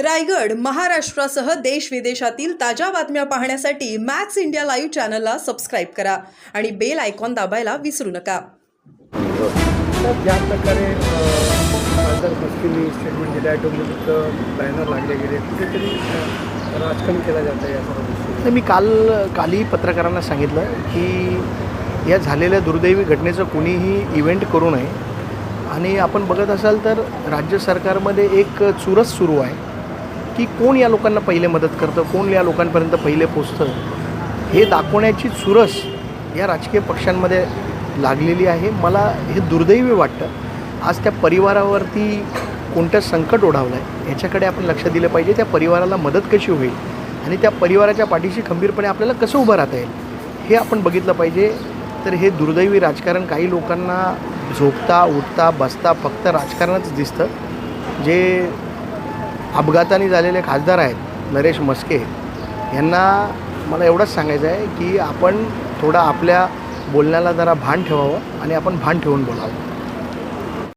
रायगड महाराष्ट्रासह देश विदेशातील ताज्या बातम्या पाहण्यासाठी मॅक्स इंडिया लाईव्ह चॅनलला सबस्क्राईब करा आणि बेल आयकॉन दाबायला विसरू नका. तर ज्या प्रकारे खासदार स्टेटमेंट दिलं आहे डोंबिवलीत बॅनर लागले गेले कुठेतरी राजकारण केलं जातं आहे या सर्व मी काल कालही पत्रकारांना सांगितलं की या झालेल्या दुर्दैवी घटनेचं कुणीही इव्हेंट करू नये. आणि आपण बघत असाल तर राज्य सरकारमध्ये एक चुरस सुरू आहे. की कोण या लोकांना पहिले मदत करतं कोण या लोकांपर्यंत पहिले पोचतं हे दाखवण्याची चुरस या राजकीय पक्षांमध्ये लागलेली आहे. मला हे दुर्दैवी वाटतं. आज त्या परिवारावरती कोणतं संकट ओढावलं आहे याच्याकडे आपण लक्ष दिलं पाहिजे. त्या परिवाराला मदत कशी होईल आणि त्या परिवाराच्या पाठीशी खंबीरपणे आपल्याला कसं उभं राहता येईल हे आपण बघितलं पाहिजे. तर हे दुर्दैवी राजकारण काही लोकांना झोपता उठता बसता फक्त राजकारणच दिसतं. जे अपघाताने झालेले खासदार आहेत नरेश मस्के यांना मला एवढंच सांगायचं आहे की आपण थोडं आपल्या बोलण्याला जरा भान ठेवावं आणि आपण भान ठेवून बोलावं.